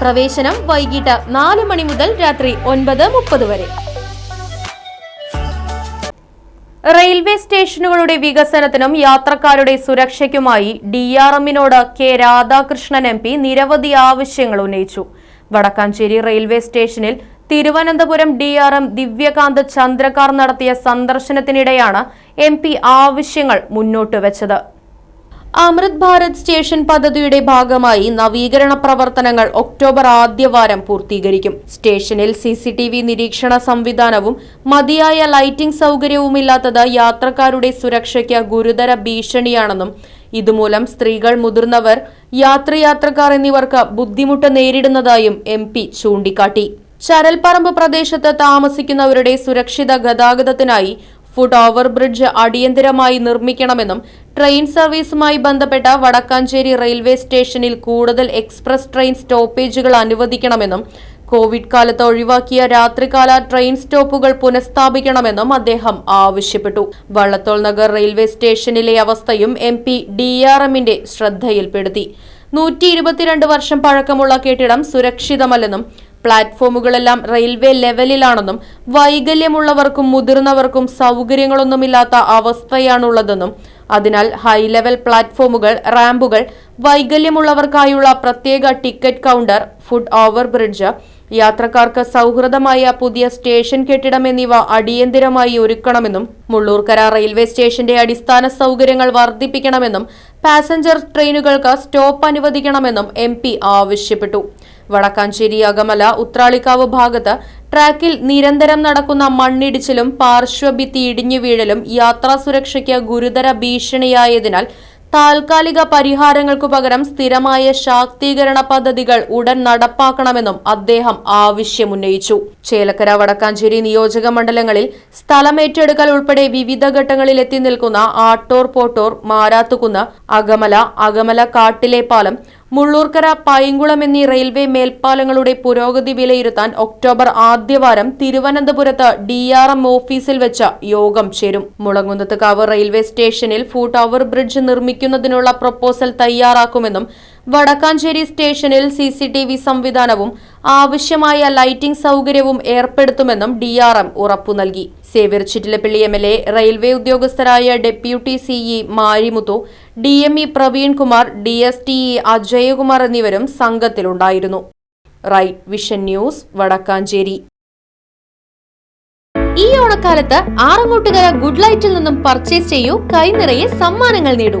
പ്രവേശനം വൈകിട്ട് നാല് മണി മുതൽ രാത്രി ഒൻപത് മുപ്പത് വരെ. റെയിൽവേ സ്റ്റേഷനുകളുടെ വികസനത്തിനും യാത്രക്കാരുടെ സുരക്ഷയ്ക്കുമായി ഡി ആർ എമ്മിനോട് കെ രാധാകൃഷ്ണൻ എം പി നിരവധി ആവശ്യങ്ങൾ ഉന്നയിച്ചു. വടക്കാഞ്ചേരി റെയിൽവേ സ്റ്റേഷനിൽ Thiruvananthapuram D R M Divyakant Chandrakar നടത്തിയ സന്ദർശനത്തിനിടെയാണ് എം പി ആവശ്യങ്ങൾ മുന്നോട്ട് വെച്ചത്. അമൃത് ഭാരത് സ്റ്റേഷൻ പദ്ധതിയുടെ ഭാഗമായി നവീകരണ പ്രവർത്തനങ്ങൾ ഒക്ടോബർ ആദ്യവാരം പൂർത്തീകരിക്കും. സ്റ്റേഷനിൽ സി സി ടി വി നിരീക്ഷണ സംവിധാനവും മതിയായ ലൈറ്റിംഗ് സൗകര്യവുമില്ലാത്തത് യാത്രക്കാരുടെ സുരക്ഷയ്ക്ക് ഗുരുതര ഭീഷണിയാണെന്നും ഇതുമൂലം സ്ത്രീകൾ മുതിർന്നവർ യാത്രയാത്രക്കാർ എന്നിവർക്ക് ബുദ്ധിമുട്ട് നേരിടുന്നതായും എം പി ചൂണ്ടിക്കാട്ടി. ചരൽപ്പറമ്പ് പ്രദേശത്ത് താമസിക്കുന്നവരുടെ സുരക്ഷിത ഗതാഗതത്തിനായി ഫുട് ഓവർ ബ്രിഡ്ജ് അടിയന്തരമായി നിർമ്മിക്കണമെന്നും ട്രെയിൻ സർവീസുമായി ബന്ധപ്പെട്ട വടക്കാഞ്ചേരി റെയിൽവേ സ്റ്റേഷനിൽ കൂടുതൽ എക്സ്പ്രസ് ട്രെയിൻ സ്റ്റോപ്പേജുകൾ അനുവദിക്കണമെന്നും കോവിഡ് കാലത്ത് ഒഴിവാക്കിയ രാത്രികാല ട്രെയിൻ സ്റ്റോപ്പുകൾ പുനഃസ്ഥാപിക്കണമെന്നും അദ്ദേഹം ആവശ്യപ്പെട്ടു. വള്ളത്തോൾ നഗർ റെയിൽവേ സ്റ്റേഷനിലെ അവസ്ഥയും എം പി ഡി ആർ എമ്മിന്റെ ശ്രദ്ധയിൽപ്പെടുത്തി. നൂറ്റി ഇരുപത്തിരണ്ട് വർഷം പഴക്കമുള്ള കെട്ടിടം സുരക്ഷിതമല്ലെന്നും പ്ലാറ്റ്ഫോമുകളെല്ലാം റെയിൽവേ ലെവലിലാണെന്നും വൈകല്യമുള്ളവർക്കും മുതിർന്നവർക്കും സൗകര്യങ്ങളൊന്നുമില്ലാത്ത അവസ്ഥയാണുള്ളതെന്നും അതിനാൽ ഹൈ ലെവൽ പ്ലാറ്റ്ഫോമുകൾ റാമ്പുകൾ വൈകല്യമുള്ളവർക്കായുള്ള പ്രത്യേക ticket counter foot over bridge യാത്രക്കാർക്ക് സൗഹൃദമായ പുതിയ സ്റ്റേഷൻ കെട്ടിടം എന്നിവ അടിയന്തിരമായി ഒരുക്കണമെന്നും മുള്ളൂർക്കര റെയിൽവേ സ്റ്റേഷന്റെ അടിസ്ഥാന സൗകര്യങ്ങൾ വർദ്ധിപ്പിക്കണമെന്നും പാസഞ്ചർ ട്രെയിനുകൾക്ക് സ്റ്റോപ്പ് അനുവദിക്കണമെന്നും എം ആവശ്യപ്പെട്ടു. വടക്കാഞ്ചേരി അകമല ഉത്രാളിക്കാവ് ഭാഗത്ത് ട്രാക്കിൽ നിരന്തരം നടക്കുന്ന മണ്ണിടിച്ചിലും പാർശ്വഭിത്തി ഇടിഞ്ഞു വീഴലും യാത്രാ സുരക്ഷയ്ക്ക് ഗുരുതര ഭീഷണിയായതിനാൽ താൽക്കാലിക പരിഹാരങ്ങൾക്കു പകരം സ്ഥിരമായ ശാക്തീകരണ പദ്ധതികൾ ഉടൻ നടപ്പാക്കണമെന്നും അദ്ദേഹം ആവശ്യമുന്നയിച്ചു. ചേലക്കര വടക്കാഞ്ചേരി നിയോജക മണ്ഡലങ്ങളിൽ സ്ഥലമേറ്റെടുക്കൽ ഉൾപ്പെടെ വിവിധ ഘട്ടങ്ങളിൽ എത്തി നിൽക്കുന്ന ആട്ടോർ പോട്ടോർ മാരാത്തുകുന്ന് അകമല അകമല കാട്ടിലെ പാലം മുള്ളൂർക്കര പൈങ്കുളം എന്നീ റെയിൽവേ മേൽപ്പാലങ്ങളുടെ പുരോഗതി വിലയിരുത്താൻ ഒക്ടോബർ ആദ്യവാരം തിരുവനന്തപുരത്ത് ഡി ആർ എം ഓഫീസിൽ വെച്ച് യോഗം ചേരും. മുളങ്കുന്നത്തുകാവ് റെയിൽവേ സ്റ്റേഷനിൽ ഫൂട്ട് ഓവർ ബ്രിഡ്ജ് നിർമ്മിക്കുന്നതിനുള്ള പ്രപ്പോസൽ തയ്യാറാക്കുമെന്നും വടക്കാഞ്ചേരി സ്റ്റേഷനിൽ സി സി ടി വി സംവിധാനവും ആവശ്യമായ ലൈറ്റിംഗ് സൗകര്യവും ഏർപ്പെടുത്തുമെന്നും ഡി ആർ എം ഉറപ്പു നൽകി. Xavier Chittilappally M L A railway ഉദ്യോഗസ്ഥരായ deputy C E Marimuthu D M E Praveenkumar D S T E Ajayakumar എന്നിവരും സംഘത്തിലുണ്ടായിരുന്നു. Vision news Vadakkancheri. ഈ ഓണക്കാലത്ത് ആറങ്ങോട്ടുകര ഗുഡ് ലൈറ്റിൽ നിന്നും പർച്ചേസ് ചെയ്യൂ കൈനിറയെ സമ്മാനങ്ങൾ നേടൂ.